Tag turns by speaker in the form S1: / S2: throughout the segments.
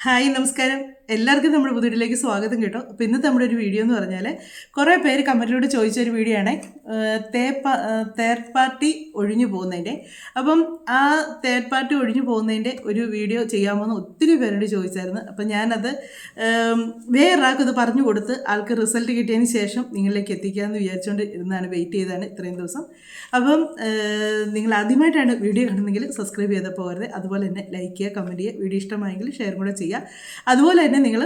S1: Hi നമസ്കാരം. എല്ലാവർക്കും നമ്മുടെ പുതിയിലേക്ക് സ്വാഗതം കേട്ടോ. അപ്പോൾ ഇന്നത്തെ നമ്മുടെ ഒരു വീഡിയോ എന്ന് പറഞ്ഞാൽ കുറേ പേര് കമന്റിലൂടെ ചോദിച്ച ഒരു വീഡിയോ ആണ്. തേർഡ് പാർട്ടി ഒഴിഞ്ഞു പോകുന്നതിന്റെ അപ്പം ആ തേർഡ് പാർട്ടി ഒഴിഞ്ഞു പോകുന്നതിന്റെ ഒരു വീഡിയോ ചെയ്യാമെന്ന് ഒത്തിരി പേരോട് ചോദിച്ചായിരുന്നു. അപ്പം ഞാനത് വേറൊരാൾക്ക് ഇത് പറഞ്ഞു കൊടുത്ത് ആൾക്ക് റിസൾട്ട് കിട്ടിയതിന് ശേഷം നിങ്ങളിലേക്ക് എത്തിക്കാമെന്ന് വിചാരിച്ചുകൊണ്ട് ഇരുന്നാണ് വെയിറ്റ് ചെയ്താണ് ഇത്രയും ദിവസം. അപ്പം നിങ്ങൾ ആദ്യമായിട്ടാണ് വീഡിയോ കാണുന്നെങ്കിൽ സബ്സ്ക്രൈബ് ചെയ്താൽ പോകരുത്. അതുപോലെ തന്നെ ലൈക്ക് ചെയ്യുക കമന്റ് ചെയ്യുക. വീഡിയോ ഇഷ്ടമായെങ്കിൽ ഷെയർ കൂടെ ചെയ്യുക. അതുപോലെ തന്നെ നിങ്ങൾ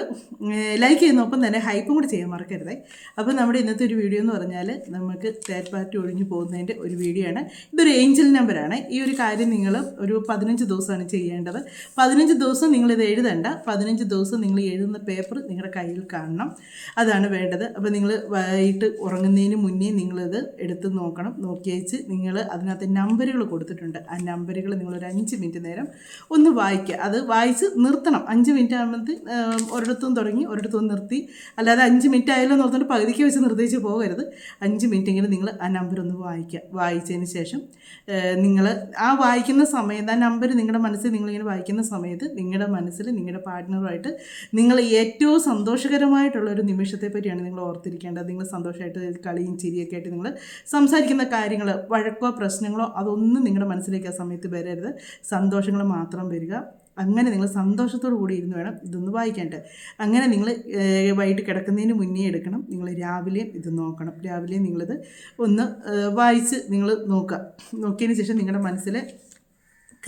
S1: ലൈക്ക് ചെയ്യുന്നൊപ്പം തന്നെ ഹൈപ്പും കൂടി ചെയ്യാൻ മറക്കരുതേ. അപ്പോൾ നമ്മുടെ ഇന്നത്തെ ഒരു വീഡിയോ എന്ന് പറഞ്ഞാൽ നമുക്ക് തേർഡ് പാർട്ടി ഒഴിഞ്ഞു പോകുന്നതിന്റെ ഒരു വീഡിയോ ആണ്. ഇതൊരു ഏഞ്ചൽ നമ്പറാണ് ഈ ഒരു കാര്യം നിങ്ങൾ ഒരു പതിനഞ്ച് ദിവസമാണ് ചെയ്യേണ്ടത്. പതിനഞ്ച് ദിവസം നിങ്ങളിത് എഴുതണ്ട. പതിനഞ്ച് ദിവസം നിങ്ങൾ എഴുതുന്ന പേപ്പർ നിങ്ങളുടെ കയ്യിൽ കാണണം. അതാണ് വേണ്ടത്. അപ്പോൾ നിങ്ങൾ വൈകിട്ട് ഉറങ്ങുന്നതിന് മുന്നേ നിങ്ങളിത് എടുത്ത് നോക്കണം. നോക്കിയേച്ച് നിങ്ങൾ അതിനകത്ത് നമ്പറുകൾ കൊടുത്തിട്ടുണ്ട്. ആ നമ്പറുകൾ നിങ്ങളൊരു അഞ്ച് മിനിറ്റ് നേരം ഒന്ന് വായിക്കുക. അത് വായിച്ച് നിർത്തണം. അഞ്ച് മിനിറ്റ് ആകുമ്പോൾ ഒരിടത്തും തുടങ്ങി ഒരിടത്തും നിർത്തി. അല്ലാതെ അഞ്ച് മിനിറ്റ് ആയാലും പറഞ്ഞിട്ട് പകുതിക്ക് വെച്ച് നിർത്തിച്ച് പോകരുത്. അഞ്ച് മിനിറ്റെങ്കിലും നിങ്ങൾ ആ നമ്പർ ഒന്ന് വായിക്കുക വായിച്ചതിന് ശേഷം നിങ്ങൾ ആ വായിക്കുന്ന സമയത്ത് ആ നമ്പർ നിങ്ങളുടെ മനസ്സിൽ നിങ്ങളിങ്ങനെ വായിക്കുന്ന സമയത്ത് നിങ്ങളുടെ മനസ്സിൽ നിങ്ങളുടെ പാർട്ട്ണറുമായിട്ട് നിങ്ങൾ ഏറ്റവും സന്തോഷകരമായിട്ടുള്ള ഒരു നിമിഷത്തെ പറ്റിയാണ് നിങ്ങൾ ഓർത്തിരിക്കേണ്ടത്. നിങ്ങൾ സന്തോഷമായിട്ട് കളിയും ചിരിയൊക്കെ ആയിട്ട് നിങ്ങൾ സംസാരിക്കുന്ന കാര്യങ്ങൾ വഴക്കോ പ്രശ്നങ്ങളോ അതൊന്നും നിങ്ങളുടെ മനസ്സിലേക്ക് ആ സമയത്ത് വരരുത്. സന്തോഷങ്ങൾ മാത്രം വരിക. അങ്ങനെ നിങ്ങൾ സന്തോഷത്തോടു കൂടി ഇരുന്ന് വേണം ഇതൊന്ന് വായിക്കാനായിട്ട്. അങ്ങനെ നിങ്ങൾ വൈകിട്ട് കിടക്കുന്നതിന് മുന്നേ എടുക്കണം. നിങ്ങൾ രാവിലെയും ഇത് നോക്കണം. രാവിലെയും നിങ്ങളിത് ഒന്ന് വായിച്ച് നിങ്ങൾ നോക്കുക. നോക്കിയതിന് ശേഷം നിങ്ങളുടെ മനസ്സിൽ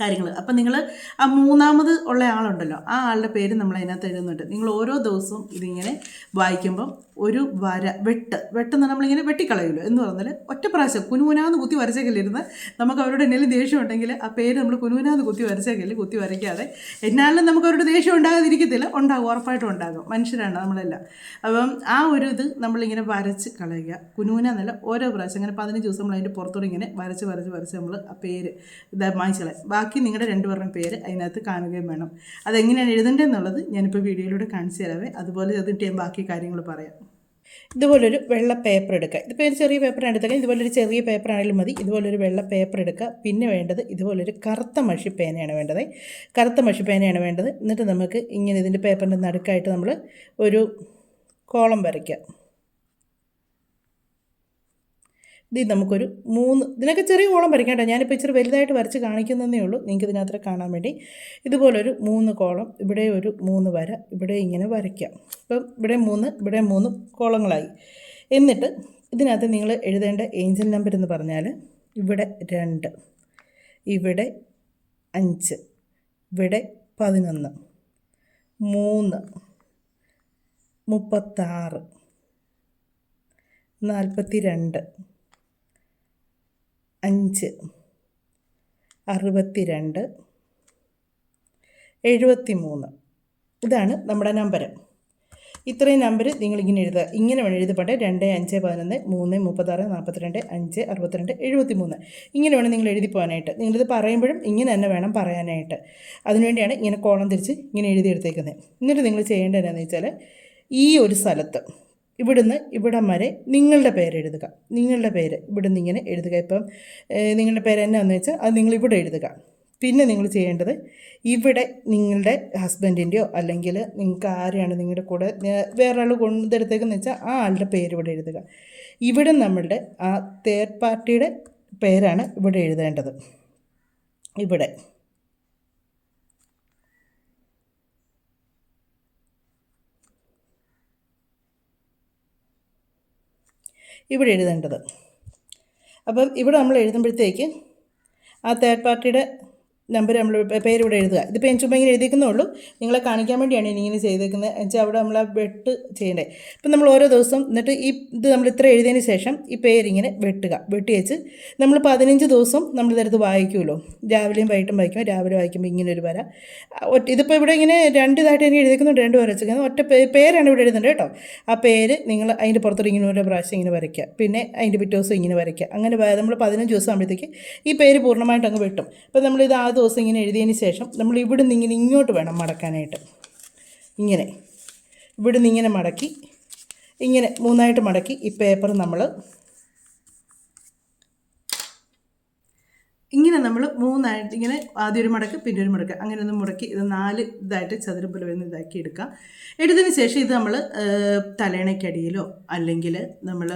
S1: കാര്യങ്ങൾ. അപ്പം നിങ്ങൾ ആ മൂന്നാമത് ഉള്ള ആളുണ്ടല്ലോ ആ ആളുടെ പേര് നമ്മൾ അതിനകത്ത് എഴുതുന്നുണ്ട്. നിങ്ങൾ ഓരോ ദിവസവും ഇതിങ്ങനെ വായിക്കുമ്പം ഒരു വര വെട്ട് വെട്ടെന്ന് നമ്മളിങ്ങനെ വെട്ടിക്കളയുമല്ലോ എന്ന് പറഞ്ഞാൽ ഒറ്റ പ്രാവശ്യം കുനുകുനാന്ന് കുത്തി വരച്ചേക്കല്ലിരുന്ന് നമുക്ക് അവരുടെ എന്തെങ്കിലും ദേഷ്യം ഉണ്ടെങ്കിൽ ആ പേര് നമ്മൾ കുനുകുനാന്ന് കുത്തി വരച്ചേക്കൽ കുത്തി വരയ്ക്കാതെ എന്നാലും നമുക്ക് അവരുടെ ദേഷ്യം ഉണ്ടാകാതിരിക്കത്തില്ല ഉണ്ടാകും ഉറപ്പായിട്ടും ഉണ്ടാകും. മനുഷ്യരാണ് നമ്മളെല്ലാം. അപ്പം ആ ഒരു ഇത് നമ്മളിങ്ങനെ വരച്ച് കളയുക. കുനുകുനാന്നല്ല ഓരോ പ്രാവശ്യം അങ്ങനെ പതിനഞ്ച് ദിവസം നമ്മൾ അതിന്റെ പുറത്തോടെ ഇങ്ങനെ വരച്ച് വരച്ച് വരച്ച് നമ്മൾ ആ പേര് ഇത് മായ്ച്ചളെ ബാക്കി നിങ്ങളുടെ രണ്ടുപേരുടെയും പേര് അതിനകത്ത് കാണുകയും വേണം. അതെങ്ങനെയാണ് എഴുതേണ്ടതെന്നുള്ളത് ഞാനിപ്പോൾ വീഡിയോയിലൂടെ കാണിച്ചു തരാവേ. അതുപോലെ അതിട്ട് ഞാൻ ബാക്കി കാര്യങ്ങൾ പറയാം. ഇതുപോലൊരു വെള്ള പേപ്പർ എടുക്കുക. ഇതിപ്പോൾ ഒരു ചെറിയ പേപ്പറാണ് എടുത്തേക്കാം ഇതുപോലൊരു ചെറിയ പേപ്പർ ആണെങ്കിലും മതി. ഇതുപോലൊരു വെള്ള പേപ്പർ എടുക്കുക. പിന്നെ വേണ്ടത് ഇതുപോലൊരു കറുത്ത മഷി പേനയാണ് വേണ്ടത്. കറുത്ത മഷി പേനയാണ് വേണ്ടത്. എന്നിട്ട് നമുക്ക് ഇങ്ങനെ ഇതിന്റെ പേപ്പറിന്റെ നടുക്കായിട്ട് നമ്മൾ ഒരു കോളം വരയ്ക്കുക. ഇത് നമുക്കൊരു മൂന്ന് ഇതിനൊക്കെ ചെറിയ കോളം വരയ്ക്കാം കേട്ടോ. ഞാനിപ്പോൾ ഇച്ചിരി വലുതായിട്ട് വരച്ച് കാണിക്കുന്നതേ ഉള്ളൂ. നിങ്ങൾക്ക് ഇതിനകത്ത് കാണാൻ വേണ്ടി. ഇതുപോലൊരു മൂന്ന് കോളം ഇവിടെ ഒരു മൂന്ന് വര ഇവിടെ ഇങ്ങനെ വരയ്ക്കാം. ഇപ്പം ഇവിടെ മൂന്ന് ഇവിടെ മൂന്ന് കോളങ്ങളായി. എന്നിട്ട് ഇതിനകത്ത് നിങ്ങൾ എഴുതേണ്ട ഏഞ്ചൽ നമ്പർ എന്ന് പറഞ്ഞാൽ ഇവിടെ രണ്ട് ഇവിടെ അഞ്ച് ഇവിടെ പതിനൊന്ന് മൂന്ന് മുപ്പത്താറ് നാൽപ്പത്തി രണ്ട് അഞ്ച് അറുപത്തി രണ്ട് എഴുപത്തി മൂന്ന് ഇതാണ് നമ്മുടെ നമ്പർ ഇത്രയും നമ്പർ നിങ്ങളിങ്ങനെ എഴുതുക ഇങ്ങനെ വേണം എഴുതപ്പെട്ടെ രണ്ട് അഞ്ച് പതിനൊന്ന് മൂന്ന് മുപ്പത്താറ് നാൽപ്പത്തിരണ്ട് അഞ്ച് അറുപത്തിരണ്ട് എഴുപത്തി മൂന്ന് ഇങ്ങനെ വേണം നിങ്ങൾ എഴുതി പോകാനായിട്ട്. നിങ്ങളിത് പറയുമ്പോഴും ഇങ്ങനെ തന്നെ വേണം പറയാനായിട്ട്. അതിനുവേണ്ടിയാണ് ഇങ്ങനെ കോളം തിരിച്ച് ഇങ്ങനെ എഴുതിയെടുത്തേക്കുന്നത് എന്നിട്ട് നിങ്ങൾ ചെയ്യേണ്ടത് എന്താണെന്ന് വെച്ചാൽ ഈ ഒരു സ്ഥലത്ത് ഇവിടുന്ന് ഇവിടം വരെ നിങ്ങളുടെ പേര് എഴുതുക. നിങ്ങളുടെ പേര് ഇവിടുന്ന് ഇങ്ങനെ എഴുതുക. ഇപ്പം നിങ്ങളുടെ പേര് എന്നാന്ന് വെച്ചാൽ അത് നിങ്ങൾ ഇവിടെ എഴുതുക. പിന്നെ നിങ്ങൾ ചെയ്യേണ്ടത് ഇവിടെ നിങ്ങളുടെ ഹസ്ബൻഡിന്റെയോ അല്ലെങ്കിൽ നിങ്ങൾക്ക് ആരെയാണ് നിങ്ങളുടെ കൂടെ വേറൊരാൾ കൊണ്ടെടുത്തേക്കെന്ന് വെച്ചാൽ ആ ആളുടെ പേര് ഇവിടെ എഴുതുക. ഇവിടെ നമ്മളുടെ ആ തേർഡ് പാർട്ടിയുടെ പേരാണ് ഇവിടെ എഴുതേണ്ടത്. ഇവിടെ. ഇവിടെ എഴുതേണ്ടത്. അപ്പം ഇവിടെ നമ്മൾ എഴുതുമ്പോഴത്തേക്ക് ആ തേർഡ് പാർട്ടിയുടെ നമ്പർ നമ്മൾ പേര് ഇവിടെ എഴുതുക. ഇതിപ്പോൾ ഞാൻ ചുമ്മാ ഇങ്ങനെ എഴുതിക്കുന്നേ ഉള്ളൂ നിങ്ങളെ കാണിക്കാൻ വേണ്ടിയാണ് ഇങ്ങനെ ചെയ്തേക്കുന്നത് വെച്ചാൽ അവിടെ നമ്മൾ ആ വെട്ട് ചെയ്യണ്ടേ. ഇപ്പം നമ്മൾ ഓരോ ദിവസം എന്നിട്ട് ഈ ഇത് നമ്മൾ ഇത്ര എഴുതിയതിന് ശേഷം ഈ പേരിങ്ങനെ വെട്ടുക. വെട്ടി വെച്ച് നമ്മൾ പതിനഞ്ച് ദിവസം നമ്മൾ ഇതെടുത്ത് വായിക്കുമല്ലോ. രാവിലെയും വൈകിട്ടും വായിക്കും രാവിലെ വായിക്കുമ്പോൾ ഇങ്ങനെ ഒരു വര. ഒറ്റ ഇതിപ്പോൾ ഇവിടെ ഇങ്ങനെ രണ്ട് ഇതായിട്ട് എനിക്ക് എഴുതിക്കുന്നുണ്ട് രണ്ട് വര വെച്ചിരിക്കുന്നത് ഒറ്റ പേരാണ് ഇവിടെ എഴുതുന്നത് കേട്ടോ. ആ പേര് നിങ്ങൾ അതിന്റെ പുറത്തോട്ട് ഇങ്ങനെ ഓരോ പ്രാവശ്യം ഇങ്ങനെ വരയ്ക്കുക. പിന്നെ അതിന്റെ പിറ്റേ ദിവസം ഇങ്ങനെ വരയ്ക്കുക. അങ്ങനെ നമ്മൾ പതിനഞ്ച് ദിവസം ആകുമ്പോഴത്തേക്ക് ഈ പേര് പൂർണമായിട്ട് അങ്ങ് വെട്ടും. അപ്പോൾ നമ്മളിത് ആ ദിവസം ഇങ്ങനെ എഴുതിയതിന് ശേഷം നമ്മൾ ഇവിടുന്ന് ഇങ്ങനെ ഇങ്ങോട്ട് വേണം മടക്കാനായിട്ട്. ഇങ്ങനെ. ഇവിടുന്ന് ഇങ്ങനെ മടക്കി ഇങ്ങനെ മൂന്നായിട്ട് മടക്കി ഈ പേപ്പർ നമ്മൾ ഇങ്ങനെ നമ്മൾ മൂന്നായിട്ട് ഇങ്ങനെ ആദ്യം ഒരു മടക്ക് പിന്നെ ഒരു മടക്ക്. അങ്ങനെ ഒന്ന് മുടക്കി ഇത് നാല് ഇതായിട്ട് ചതുരം പോലെ വരുന്ന ഇതാക്കി എടുക്കുക എടുത്തതിന് ശേഷം ഇത് നമ്മൾ തലേണയ്ക്കടിയിലോ അല്ലെങ്കിൽ നമ്മൾ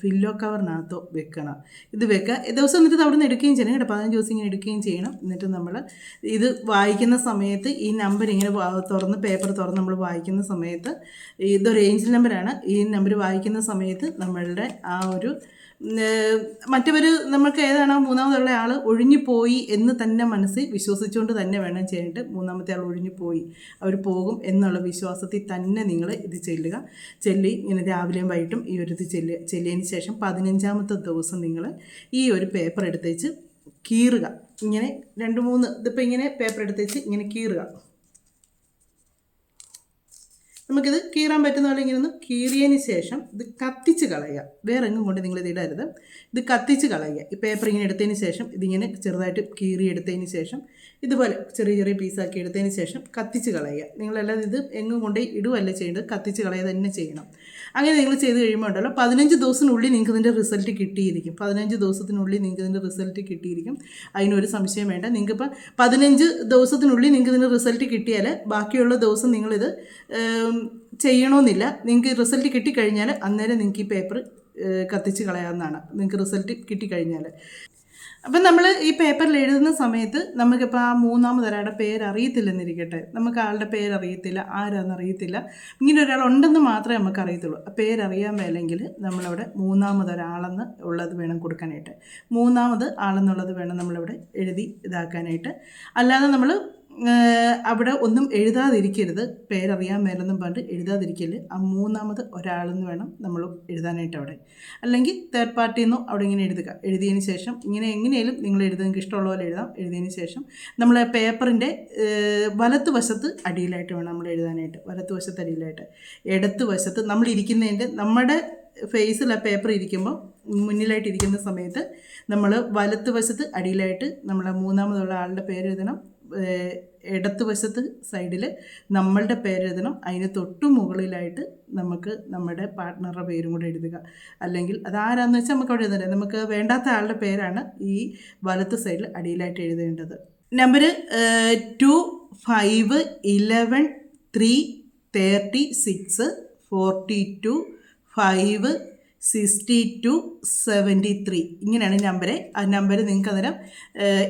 S1: പില്ലോ കവറിനകത്തോ വെക്കണം. ഇത് വെക്കുക ദിവസം എന്നിട്ട് അവിടെ നിന്ന് എടുക്കുകയും ചെയ്യണം കേട്ടോ. പതിനഞ്ച് ദിവസം ഇങ്ങനെ എടുക്കുകയും ചെയ്യണം. എന്നിട്ട് നമ്മൾ ഇത് വായിക്കുന്ന സമയത്ത് ഈ നമ്പർ ഇങ്ങനെ തുറന്ന് പേപ്പർ തുറന്ന് നമ്മൾ വായിക്കുന്ന സമയത്ത് ഇതൊരു ഏഞ്ചൽ നമ്പറാണ് ഈ നമ്പർ വായിക്കുന്ന സമയത്ത് നമ്മളുടെ ആ ഒരു മറ്റവർ നമുക്ക് ഏതാണോ ആ മൂന്നാമതുള്ള ആൾ ഒഴിഞ്ഞു പോയി എന്ന് തന്നെ മനസ്സിൽ വിശ്വസിച്ചുകൊണ്ട് തന്നെ വേണം ചെയ്യേണ്ടത് മൂന്നാമത്തെ ആൾ ഒഴിഞ്ഞു പോയി അവർ പോകും എന്നുള്ള വിശ്വാസത്തിൽ തന്നെ നിങ്ങൾ ഇത് ചെല്ലുക. ചെല്ലി ഇങ്ങനെ രാവിലെയും വൈകിട്ടും ഈ ഒരു ഇത് ചെല്ലുക ചെല്ലിയതിന് ശേഷം പതിനഞ്ചാമത്തെ ദിവസം നിങ്ങൾ ഈ ഒരു പേപ്പർ എടുത്തേച്ച് കീറുക. ഇങ്ങനെ രണ്ട് മൂന്ന് ഇതിപ്പോൾ ഇങ്ങനെ പേപ്പർ എടുത്തേച്ച് ഇങ്ങനെ കീറുക. നമുക്കിത് കീറാൻ പറ്റുന്ന പോലെ ഇങ്ങനെ ഒന്ന് കീറിയതിന് ശേഷം ഇത് കത്തിച്ച് കളയുക. വേറെ എങ്ങും കൊണ്ട് നിങ്ങൾ ഇത് ഇടരുത്. ഇത് കത്തിച്ച് കളയുക. ഈ പേപ്പർ ഇങ്ങനെ എടുത്തതിന് ശേഷം ഇതിങ്ങനെ ചെറുതായിട്ട് കീറി എടുത്തതിന് ശേഷം ഇതുപോലെ ചെറിയ ചെറിയ പീസാക്കി എടുത്തതിന് ശേഷം കത്തിച്ച് കളയുക. നിങ്ങളെല്ലാം ഇത് എങ്ങും കൊണ്ട് ഇടുകയല്ല ചെയ്യേണ്ടത്. കത്തിച്ച് കളയുക തന്നെ ചെയ്യണം. അങ്ങനെ നിങ്ങൾ ചെയ്ത് കഴിയുമ്പോൾ ഉണ്ടല്ലോ പതിനഞ്ച് ദിവസത്തിനുള്ളിൽ നിങ്ങൾക്ക് ഇതിന്റെ റിസൾട്ട് കിട്ടിയിരിക്കും. പതിനഞ്ച് ദിവസത്തിനുള്ളിൽ നിങ്ങൾക്ക് ഇതിന്റെ റിസൾട്ട് കിട്ടിയിരിക്കും. അതിനൊരു സംശയം വേണ്ട. നിങ്ങൾക്കിപ്പോൾ പതിനഞ്ച് ദിവസത്തിനുള്ളിൽ നിങ്ങൾക്ക് ഇതിന്റെ റിസൾട്ട് കിട്ടിയാൽ ബാക്കിയുള്ള ദിവസം നിങ്ങളിത് ചെയ്യണമെന്നില്ല നിങ്ങൾക്ക് റിസൾട്ട് കിട്ടിക്കഴിഞ്ഞാൽ അന്നേരം നിങ്ങൾക്ക് ഈ പേപ്പർ കത്തിച്ച് കളയാവുന്നതാണ്. നിങ്ങൾക്ക് റിസൾട്ട് കിട്ടിക്കഴിഞ്ഞാൽ. അപ്പം നമ്മൾ ഈ പേപ്പറിൽ എഴുതുന്ന സമയത്ത് നമുക്കിപ്പോൾ ആ മൂന്നാമത് ഒരാളുടെ പേര് അറിയത്തില്ലെന്നിരിക്കട്ടെ നമുക്ക് ആളുടെ പേര് അറിയത്തില്ല ആരാന്ന് അറിയത്തില്ല ഇങ്ങനെ ഒരാൾ ഉണ്ടെന്ന് മാത്രമേ നമുക്ക് അറിയത്തുള്ളൂ ആ പേരറിയാൻ മേലെങ്കിൽ നമ്മളവിടെ മൂന്നാമത് ഒരാളെന്ന് ഉള്ളത് വേണം കൊടുക്കാനായിട്ട്. മൂന്നാമത് ആളെന്നുള്ളത് വേണം നമ്മളിവിടെ എഴുതി ഇതാക്കാനായിട്ട്. അല്ലാതെ നമ്മൾ അവിടെ ഒന്നും എഴുതാതിരിക്കരുത്. പേരറിയാൻ മേലെന്നും പറഞ്ഞിട്ട് എഴുതാതിരിക്കരുത്. ആ മൂന്നാമത് ഒരാളെന്ന് വേണം നമ്മൾ എഴുതാനായിട്ട് അവിടെ. അല്ലെങ്കിൽ തേർഡ് പാർട്ടി നിന്നും അവിടെ ഇങ്ങനെ എഴുതുക. എഴുതിയതിന് ശേഷം ഇങ്ങനെ എങ്ങനെയും നിങ്ങൾ എഴുതാൻ നിങ്ങൾക്ക് ഇഷ്ടമുള്ള പോലെ എഴുതാം. എഴുതിയതിന് ശേഷം നമ്മൾ പേപ്പറിന്റെ വലത്ത് വശത്ത് അടിയിലായിട്ട് വേണം നമ്മൾ എഴുതാനായിട്ട്. വലത്ത് വശത്ത് അടിയിലായിട്ട്. ഇടത്ത് വശത്ത് നമ്മൾ ഇരിക്കുന്നതിന്റെ നമ്മുടെ ഫേസിൽ ആ പേപ്പർ ഇരിക്കുമ്പോൾ മുന്നിലായിട്ട് ഇരിക്കുന്ന സമയത്ത് നമ്മൾ വലത്ത് വശത്ത് അടിയിലായിട്ട് നമ്മൾ മൂന്നാമതുള്ള ആളുടെ പേര് എഴുതണം ഇടത്ത് വശത്ത് സൈഡിൽ നമ്മളുടെ പേരെഴുതണം. അതിന് തൊട്ടു മുകളിലായിട്ട് നമുക്ക് നമ്മുടെ പാർട്ട്ണറുടെ പേരും കൂടെ എഴുതുക. അല്ലെങ്കിൽ അതാരാന്ന് വെച്ചാൽ നമുക്ക് അവിടെ എഴുതണ്ടേ? നമുക്ക് വേണ്ടാത്ത ആളുടെ പേരാണ് ഈ വലത്ത് സൈഡിൽ അടിയിലായിട്ട് എഴുതേണ്ടത്. Number two five eleven three thirty six forty two five sixty two seventy three ഇങ്ങനെയാണ് നമ്പർ ആ നമ്പർ നിങ്ങൾക്ക് അന്നേരം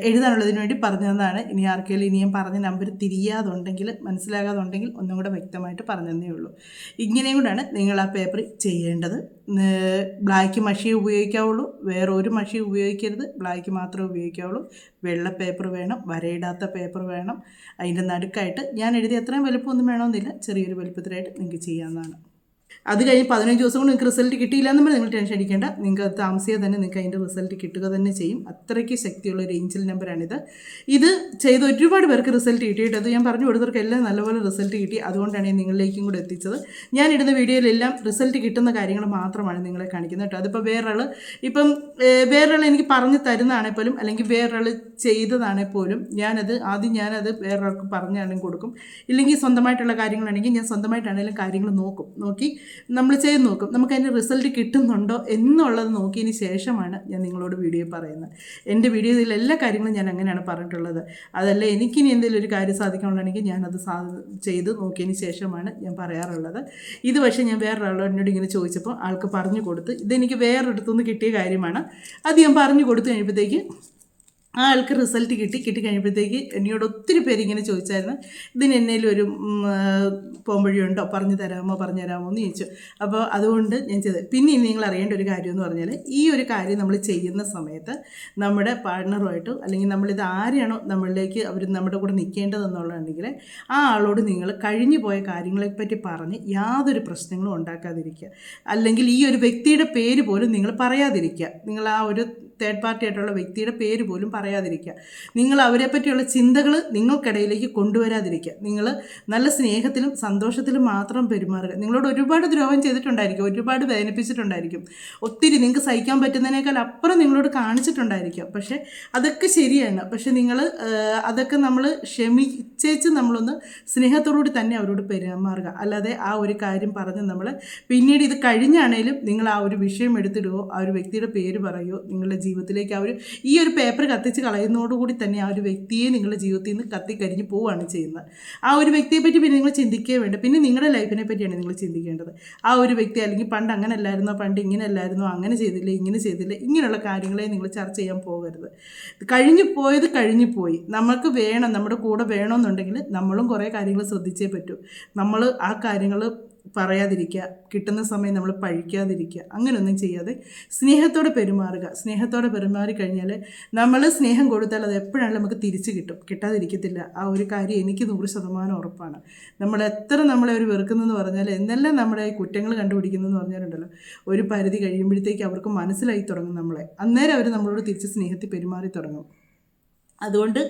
S1: എഴുതാനുള്ളതിന് വേണ്ടി പറഞ്ഞു തന്നതാണ് ഇനി ആർക്കെങ്കിലും ഇനി ഞാൻ പറഞ്ഞ നമ്പർ തിരിയാതുണ്ടെങ്കിൽ മനസ്സിലാകാതുണ്ടെങ്കിൽ ഒന്നും കൂടെ വ്യക്തമായിട്ട് പറഞ്ഞു തന്നേ ഉള്ളൂ. ഇങ്ങനെയും കൂടെയാണ് നിങ്ങൾ ആ പേപ്പർ ചെയ്യേണ്ടത്. ബ്ലാക്ക് മഷി ഉപയോഗിക്കാവുള്ളൂ. വേറെ ഒരു മഷി ഉപയോഗിക്കരുത്. ബ്ലാക്ക് മാത്രമേ ഉപയോഗിക്കാവുള്ളൂ. വെള്ള പേപ്പർ വേണം. വരയിടാത്ത പേപ്പർ വേണം. അതിന്റെ നടുക്കായിട്ട് ഞാൻ എഴുതിയ അത്രയും വലുപ്പമൊന്നും വേണമെന്നില്ല. ചെറിയൊരു വലുപ്പത്തിലായിട്ട് നിങ്ങൾക്ക് ചെയ്യാവുന്നതാണ്. അത് കഴിഞ്ഞ് പതിനഞ്ച് ദിവസം കൊണ്ട് നിങ്ങൾക്ക് റിസൾട്ട് കിട്ടിയില്ല എന്ന് നിങ്ങൾ ടെൻഷൻ അടിക്കേണ്ട. നിങ്ങൾക്ക് താമസിയാതെ തന്നെ നിങ്ങൾക്ക് അതിന്റെ റിസൾട്ട് കിട്ടുക തന്നെ ചെയ്യും. അത്രയ്ക്ക് ശക്തിയുള്ള ഒരു ഏഞ്ചൽ നമ്പറാണിത് ഇത് ചെയ്ത് ഒരുപാട് പേർക്ക് റിസൾട്ട് കിട്ടിയിട്ട് അത് ഞാൻ പറഞ്ഞു കൊടുത്തവർക്ക് എല്ലാം നല്ലപോലെ റിസൾട്ട് കിട്ടി. അതുകൊണ്ടാണ് നിങ്ങളിലേക്കും കൂടെ എത്തിച്ചത്. ഞാൻ ഇടുന്ന വീഡിയോയിലെല്ലാം റിസൾട്ട് കിട്ടുന്ന കാര്യങ്ങൾ മാത്രമാണ് നിങ്ങളെ കാണിക്കുന്നത് കേട്ടോ. അതിപ്പോൾ വേറൊരാൾ ഇപ്പം വേറൊരാൾ എനിക്ക് പറഞ്ഞു തരുന്നതാണെങ്കിൽ പോലും അല്ലെങ്കിൽ വേറൊരാൾ ചെയ്തതാണെങ്കിൽ പോലും ഞാനത് ആദ്യം ഞാനത് വേറൊരാൾക്ക് പറഞ്ഞാണെങ്കിൽ കൊടുക്കും. ഇല്ലെങ്കിൽ സ്വന്തമായിട്ടുള്ള കാര്യങ്ങളാണെങ്കിൽ ഞാൻ സ്വന്തമായിട്ടാണെങ്കിലും കാര്യങ്ങൾ നോക്കും. നോക്കി നമ്മൾ ചെയ്ത് നോക്കും. നമുക്ക് അതിന്റെ റിസൾട്ട് കിട്ടുന്നുണ്ടോ എന്നുള്ളത് നോക്കിയതിന് ശേഷമാണ് ഞാൻ നിങ്ങളോട് വീഡിയോ പറയുന്നത്. എന്റെ വീഡിയോയിൽ എല്ലാ കാര്യങ്ങളും ഞാൻ അങ്ങനെയാണ് പറഞ്ഞിട്ടുള്ളത്. അതല്ല എനിക്കിനി എന്തെങ്കിലും ഒരു കാര്യം സാധിക്കണമെന്നുണ്ടെങ്കിൽ ഞാനത് സാ ചെയ്ത് നോക്കിയതിന് ശേഷമാണ് ഞാൻ പറയാറുള്ളത്. ഇത് പക്ഷേ ഞാൻ വേറൊരാളോട് ഇങ്ങനെ ചോദിച്ചപ്പോൾ ആൾക്ക് പറഞ്ഞു കൊടുത്ത് ഇതെനിക്ക് വേറൊരിടത്തുനിന്ന് കിട്ടിയ കാര്യമാണ്. അത് ഞാൻ പറഞ്ഞു കൊടുത്തു കഴിയുമ്പോഴത്തേക്ക് ആ ആൾക്ക് റിസൾട്ട് കിട്ടി. കിട്ടി കഴിയുമ്പോഴത്തേക്ക് എന്നോട് ഒത്തിരി പേര് ഇങ്ങനെ ചോദിച്ചായിരുന്നു. ഇതിന് എന്നേലും ഒരു പോംവഴിയുണ്ടോ? പറഞ്ഞു തരാമോ? പറഞ്ഞു തരാമോ എന്ന് ചോദിച്ചു. അപ്പോൾ അതുകൊണ്ട് ഞാൻ ചെയ്തത്. പിന്നെ നിങ്ങൾ അറിയേണ്ട ഒരു കാര്യം എന്ന് പറഞ്ഞാൽ ഈ ഒരു കാര്യം നമ്മൾ ചെയ്യുന്ന സമയത്ത് നമ്മുടെ പാർട്ട്ണറുമായിട്ടോ അല്ലെങ്കിൽ നമ്മളിത് ആരെയാണോ നമ്മളിലേക്ക് അവർ നമ്മുടെ കൂടെ നിൽക്കേണ്ടതെന്നുള്ളതുണ്ടെങ്കിൽ ആ ആളോട് നിങ്ങൾ കഴിഞ്ഞു പോയ കാര്യങ്ങളെപ്പറ്റി പറഞ്ഞ് യാതൊരു പ്രശ്നങ്ങളും ഉണ്ടാക്കാതിരിക്കുക. അല്ലെങ്കിൽ ഈ ഒരു വ്യക്തിയുടെ പേര് പോലും നിങ്ങൾ പറയാതിരിക്കുക. നിങ്ങൾ ആ ഒരു തേർഡ് പാർട്ടി ആയിട്ടുള്ള വ്യക്തിയുടെ പേര് പോലും പറയാതിരിക്കുക. നിങ്ങൾ അവരെ പറ്റിയുള്ള ചിന്തകൾ നിങ്ങൾക്കിടയിലേക്ക് കൊണ്ടുവരാതിരിക്കുക. നിങ്ങൾ നല്ല സ്നേഹത്തിലും സന്തോഷത്തിലും മാത്രം പെരുമാറുക. നിങ്ങളോട് ഒരുപാട് ദ്രോഹം ചെയ്തിട്ടുണ്ടായിരിക്കും ഒരുപാട് വേദനിപ്പിച്ചിട്ടുണ്ടായിരിക്കും. ഒത്തിരി നിങ്ങൾക്ക് സഹിക്കാൻ പറ്റുന്നതിനേക്കാൾ അപ്പുറം നിങ്ങളോട് കാണിച്ചിട്ടുണ്ടായിരിക്കും. പക്ഷേ അതൊക്കെ ശരിയാണ് പക്ഷെ നിങ്ങൾ അതൊക്കെ നമ്മൾ ക്ഷമിച്ചേച്ച് നമ്മളൊന്ന് സ്നേഹത്തോടുകൂടി തന്നെ അവരോട് പെരുമാറുക. അല്ലാതെ ആ ഒരു കാര്യം പറഞ്ഞ് നമ്മൾ പിന്നീട് ഇത് കഴിഞ്ഞാണേലും നിങ്ങൾ ആ ഒരു വിഷയം എടുത്തിടുകയോ ആ ഒരു വ്യക്തിയുടെ പേര് പറയുകയോ നിങ്ങളുടെ ജീവിതത്തിലേക്ക് ആ ഒരു ഈ ഒരു പേപ്പർ കത്തിച്ച് കളയുന്നതോടുകൂടി തന്നെ ആ ഒരു വ്യക്തിയെ നിങ്ങളുടെ ജീവിതത്തിൽ നിന്ന് കത്തിക്കരിഞ്ഞ് പോവുകയാണ് ചെയ്യുന്നത്. ആ ഒരു വ്യക്തിയെ പറ്റി പിന്നെ നിങ്ങൾ ചിന്തിക്കുകയേ വേണ്ട. പിന്നെ നിങ്ങളുടെ ലൈഫിനെ പറ്റിയാണ് നിങ്ങൾ ചിന്തിക്കേണ്ടത്. ആ ഒരു വ്യക്തി അല്ലെങ്കിൽ പണ്ട് അങ്ങനെ അല്ലായിരുന്നോ പണ്ട് ഇങ്ങനെ അല്ലായിരുന്നോ അങ്ങനെ ചെയ്തില്ല ഇങ്ങനെ ചെയ്തില്ല ഇങ്ങനെയുള്ള കാര്യങ്ങളെ നിങ്ങൾ ചർച്ച ചെയ്യാൻ പോകരുത്. കഴിഞ്ഞു പോയത് കഴിഞ്ഞു പോയി. നമുക്ക് വേണം നമ്മുടെ കൂടെ വേണമെന്നുണ്ടെങ്കിൽ നമ്മളും കുറേ കാര്യങ്ങൾ ശ്രദ്ധിച്ചേ പറ്റൂ. നമ്മൾ ആ കാര്യങ്ങൾ പറയാതിരിക്കുക കിട്ടുന്ന സമയം നമ്മൾ പഴിക്കാതിരിക്കുക അങ്ങനെയൊന്നും ചെയ്യാതെ സ്നേഹത്തോടെ പെരുമാറുക. സ്നേഹത്തോടെ പെരുമാറി കഴിഞ്ഞാൽ നമ്മൾ സ്നേഹം കൊടുത്താൽ അത് എപ്പോഴാണ് നമുക്ക് തിരിച്ച് കിട്ടും. കിട്ടാതിരിക്കത്തില്ല. ആ ഒരു കാര്യം എനിക്ക് നൂറ് ശതമാനം ഉറപ്പാണ്. നമ്മൾ എത്ര നമ്മളെ ഒരു വെറുക്കുന്നതെന്ന് പറഞ്ഞാൽ എന്നെല്ലാം നമ്മുടെ കുറ്റങ്ങൾ കണ്ടുപിടിക്കുന്നതെന്ന് പറഞ്ഞാലുണ്ടല്ലോ. ഒരു പരിധി കഴിയുമ്പോഴത്തേക്ക് അവർക്ക് മനസ്സിലായി തുടങ്ങും നമ്മളെ. അന്നേരം അവർ നമ്മളോട് തിരിച്ച് സ്നേഹത്തിൽ പെരുമാറി തുടങ്ങും. അതുകൊണ്ട്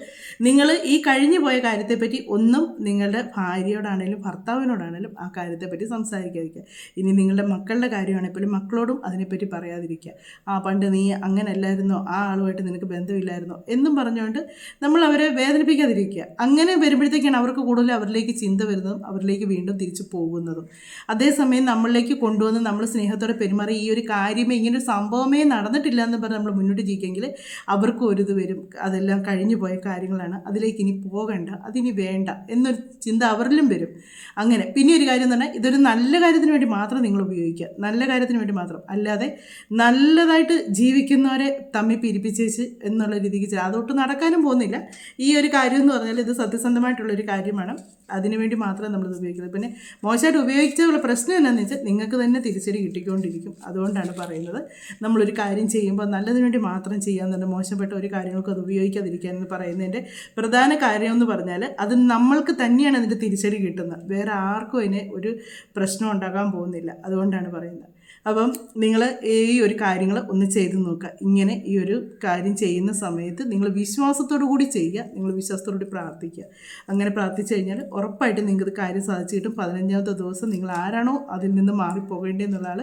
S1: നിങ്ങൾ ഈ കഴിഞ്ഞു പോയ കാര്യത്തെപ്പറ്റി ഒന്നും നിങ്ങളുടെ ഭാര്യയോടാണേലും ഭർത്താവിനോടാണേലും ആ കാര്യത്തെപ്പറ്റി സംസാരിക്കാതിരിക്കുക. ഇനി നിങ്ങളുടെ മക്കളുടെ കാര്യമാണെങ്കിൽ പോലും മക്കളോടും അതിനെപ്പറ്റി പറയാതിരിക്കുക. ആ പണ്ട് നീ അങ്ങനെ അല്ലായിരുന്നോ ആ ആളുമായിട്ട് നിനക്ക് ബന്ധമില്ലായിരുന്നോ? എന്നും പറഞ്ഞുകൊണ്ട് നമ്മൾ അവരെ വേദനിപ്പിക്കാതിരിക്കുക. അങ്ങനെ വരുമ്പോഴത്തേക്കാണ് അവർക്ക് കൂടുതൽ അവരിലേക്ക് ചിന്ത വരുന്നതും അവരിലേക്ക് വീണ്ടും തിരിച്ചു പോകുന്നതും. അതേസമയം നമ്മളിലേക്ക് കൊണ്ടുവന്ന് നമ്മൾ സ്നേഹത്തോടെ പെരുമാറി ഈ ഒരു കാര്യമേ ഇങ്ങനെ സംഭവമേ നടന്നിട്ടില്ല എന്ന് പറഞ്ഞ് നമ്മൾ മുന്നോട്ട് ജീവിക്കുമെങ്കിൽ അവർക്കും ഒരു ഇത് വരും. അതെല്ലാം കഴിഞ്ഞു പോയ കാര്യങ്ങളാണ്. അതിലേക്ക് ഇനി പോകണ്ട അതിനി വേണ്ട എന്നൊരു ചിന്ത അവരിലും വരും. അങ്ങനെ പിന്നെ ഒരു കാര്യം തന്നെ ഇതൊരു നല്ല കാര്യത്തിന് വേണ്ടി മാത്രം നിങ്ങൾ ഉപയോഗിക്കുക. നല്ല കാര്യത്തിന് വേണ്ടി മാത്രം. അല്ലാതെ നല്ലതായിട്ട് ജീവിക്കുന്നവരെ തമ്മിൽ പിരിപ്പിച്ചേച്ച് എന്നുള്ള രീതിക്ക് അതൊട്ട് നടക്കാനും പോകുന്നില്ല. ഈ ഒരു കാര്യം എന്ന് പറഞ്ഞാൽ ഇത് സത്യസന്ധമായിട്ടുള്ളൊരു കാര്യമാണ്. അതിനുവേണ്ടി മാത്രമേ നമ്മളിത് ഉപയോഗിക്കുന്നത്. പിന്നെ മോശമായിട്ട് ഉപയോഗിച്ചുള്ള പ്രശ്നം എന്താണെന്ന് വെച്ചാൽ നിങ്ങൾക്ക് തന്നെ തിരിച്ചടി കിട്ടിക്കൊണ്ടിരിക്കും. അതുകൊണ്ടാണ് പറയുന്നത്. നമ്മളൊരു കാര്യം ചെയ്യുമ്പോൾ നല്ലതിനു വേണ്ടി മാത്രം ചെയ്യാൻ തന്നെ മോശപ്പെട്ട ഒരു കാര്യങ്ങൾക്കും അത് ഉപയോഗിക്കാതിരിക്കാൻ എന്ന് പറയുന്നതിന്റെ പ്രധാന കാര്യം എന്ന് പറഞ്ഞാൽ അത് നമ്മൾക്ക് തന്നെയാണ് അതിന്റെ തിരിച്ചടി കിട്ടുന്നത്. വേറെ ആർക്കും അതിന് ഒരു പ്രശ്നം ഉണ്ടാകാൻ പോകുന്നില്ല. അതുകൊണ്ടാണ് പറയുന്നത്. അപ്പം നിങ്ങൾ ഈ ഒരു കാര്യങ്ങൾ ഒന്ന് ചെയ്ത് നോക്കുക. ഇങ്ങനെ ഈ ഒരു കാര്യം ചെയ്യുന്ന സമയത്ത് നിങ്ങൾ വിശ്വാസത്തോടു കൂടി ചെയ്യുക നിങ്ങൾ വിശ്വാസത്തോടു കൂടി പ്രാർത്ഥിക്കുക. അങ്ങനെ പ്രാർത്ഥിച്ചു കഴിഞ്ഞാൽ ഉറപ്പായിട്ടും നിങ്ങൾക്ക് കാര്യം സാധിച്ചു കിട്ടും പതിനഞ്ചാമത്തെ ദിവസം നിങ്ങൾ ആരാണോ അതിൽ നിന്ന് മാറിപ്പോകേണ്ടതെന്നുള്ള ആൾ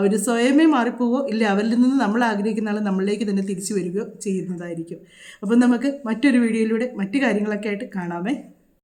S1: അവർ സ്വയമേ മാറിപ്പോകുമോ ഇല്ല അവരിൽ നിന്ന് നമ്മൾ ആഗ്രഹിക്കുന്ന ആൾ നമ്മളിലേക്ക് തന്നെ തിരിച്ചു വരികയോ ചെയ്യുന്നതായിരിക്കും. അപ്പം നമുക്ക് മറ്റൊരു വീഡിയോയിലൂടെ മറ്റു കാര്യങ്ങളൊക്കെ ആയിട്ട് കാണാമേ.